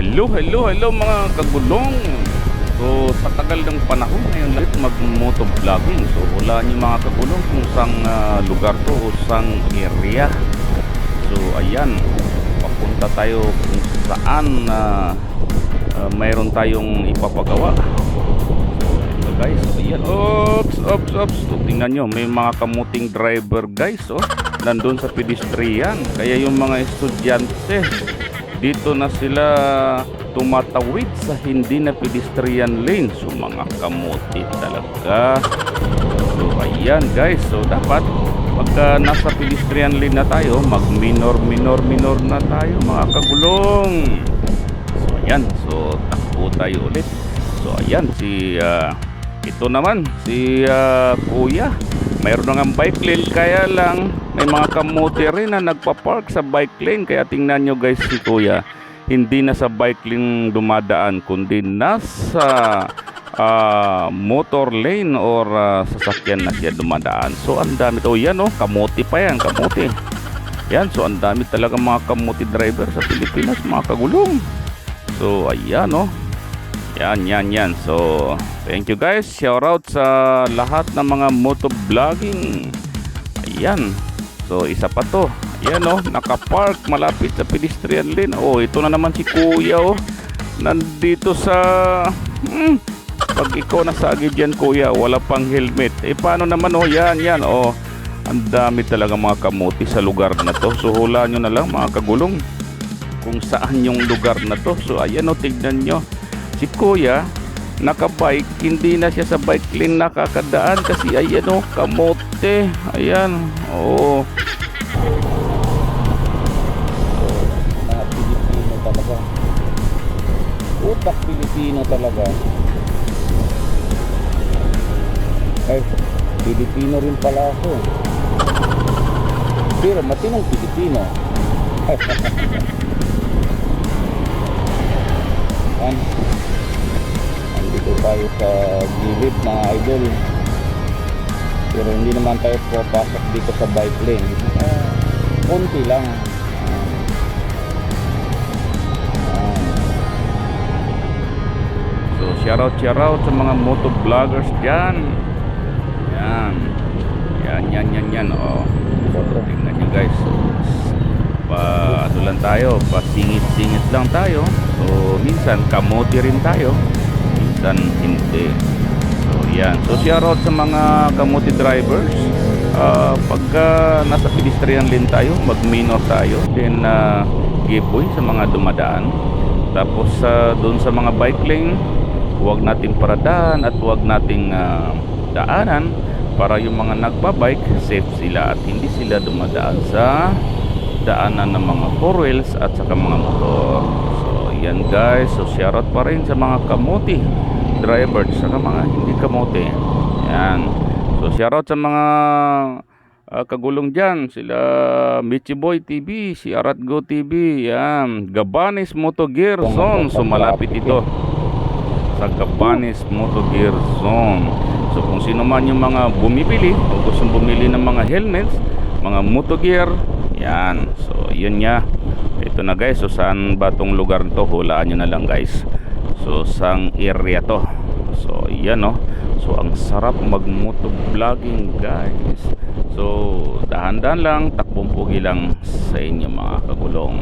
Hello, hello, hello mga kagulong. So sa tagal ng panahon ngayon lahat mag-moto vlogging. So wala niyo mga kagulong kung sang ah, lugar to o sang area. So ayan, papunta tayo kung saan na ah, mayroon tayong ipapagawa. So guys, ayan, ops, ops, ops. So, tingnan nyo, may mga kamuting driver guys, oh. Nandun sa pedestrian. Kaya yung mga estudyante, dito na sila tumatawid sa hindi na pedestrian lane. So mga kamuti talaga. So ayan guys, so dapat pagka nasa pedestrian lane na tayo, mag minor minor minor na tayo mga kagulong. So ayan, so takbo tayo ulit. So ayan si ah, ito naman si ah, Kuya. Mayroon nga bike lane kaya lang may mga kamote rin na nagpa-park sa bike lane kaya tingnan nyo guys si Kuya hindi na sa bike lane dumadaan kundi nasa ah, motor lane or ah, sasakyan na siya dumadaan. So ang dami to yan oh, kamote pa yan, kamote. Yan, so ang dami talaga mga kamote driver sa Pilipinas, mga kagulong. So ayan oh. Yan, yan, yan. So, thank you guys. Shout out sa lahat ng mga motovlogging. Ayan. So, isa pa to. Ayan oh, nakapark malapit sa pedestrian lane. Oh, ito na naman si Kuya oh. Nandito sa... Hmm, pag ikaw nasagi dyan Kuya, wala pang helmet. Eh, paano naman oh, yan, yan oh. Ang dami talaga mga kamuti sa lugar na to. So, hula nyo na lang mga kagulong kung saan yung lugar na to. So, ayan oh, tignan nyo si kuya nakabike hindi na siya sa bike lane nakakadaan kasi ayan o kamote. Ayan oo. Mga Pilipino talaga. Utak Pilipino talaga. Ay Pilipino rin pala ako. Pero matinong Pilipino tayo sa gilid mga idol. Pero hindi naman tayo papasok dito sa bike lane. Ah, konti lang. Ah. So, shoutout, shoutout sa mga motovloggers dyan. Yan. Yan, yan, yan, yan. Oh. So, tingnan nyo guys. Pa, ano lang tayo, pa singit-singit lang tayo. So, minsan kamote rin tayo. Minsan hindi. So, yan. So, shoutout sa mga kamote drivers. Ah, pagka nasa pedestrian lane tayo, mag-minor tayo. Then, uh, giveaway sa mga dumadaan. Tapos, sa doon sa mga bike lane, huwag nating paradaan at huwag nating ah, daanan para yung mga nagbabike safe sila at hindi sila dumadaan sa daanan ng mga four wheels at saka mga motor. Yan guys. So, shoutout pa rin sa mga kamote drivers saka mga hindi kamote. Yan. So, shoutout sa mga ah, kagulong dyan. Sila Michi Boy TV, si Arat Go TV, yan. Gabanis Moto Gear Zone. So, malapit ito sa Gabanis Moto Gear Zone. So kung sino man yung mga bumibili o gustong bumili ng mga helmets, mga moto gear, yan. So yun nga. Ito na guys. So saan ba tong lugar to? Hulaan nyo na lang guys. So sang area to. So yan no. So ang sarap mag vlogging guys. So dahan-dahan lang, takbong pugi lang sa inyo mga kagulong.